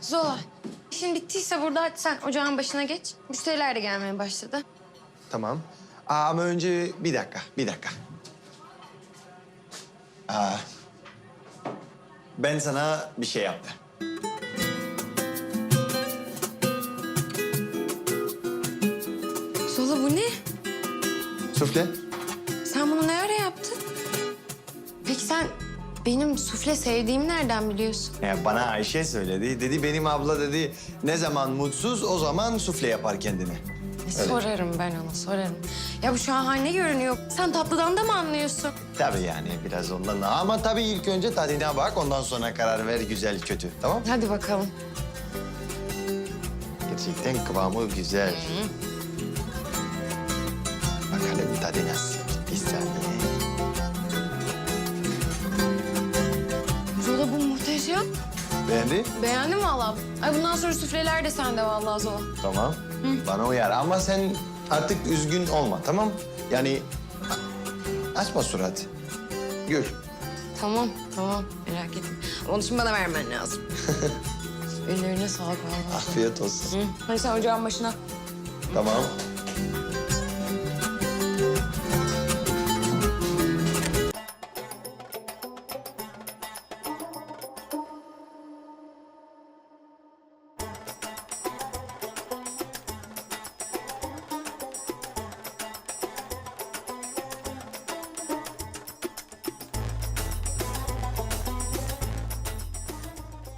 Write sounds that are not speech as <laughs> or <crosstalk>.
Zola. İşin bittiyse burada hadi sen ocağın başına geç. Müşteriler de gelmeye başladı. Tamam. Aa, ama önce bir dakika, bir dakika. Aa, ben sana bir şey yaptım. Zola bu ne? Sufle. Sen bunu ne ara yaptın? Peki sen benim sufle sevdiğimi nereden biliyorsun? Ya bana Ayşe söyledi. Dedi benim abla dedi ne zaman mutsuz o zaman sufle yapar kendine. E, sorarım ben ona sorarım. Ya bu şahane görünüyor. Sen tatlıdan da mı anlıyorsun? Tabii yani biraz ondan da. Ama tabii ilk önce tadına bak ondan sonra karar ver güzel kötü. Tamam? Hadi bakalım. Gerçekten kıvamı güzel. Bakalım tadı nasıl? Beğendi? Beğendim valla. Ay bundan sonra sufleler de sende vallahi Zola. Tamam. Bana uyar ama sen artık üzgün olma tamam? Yani açma surat. Gül. Tamam, tamam. Merak etme. Onu şimdi bana vermen lazım. <laughs> Ellerine sağlık vallahi. Afiyet olsun. Hı. Hadi sen ocağın başına. Tamam.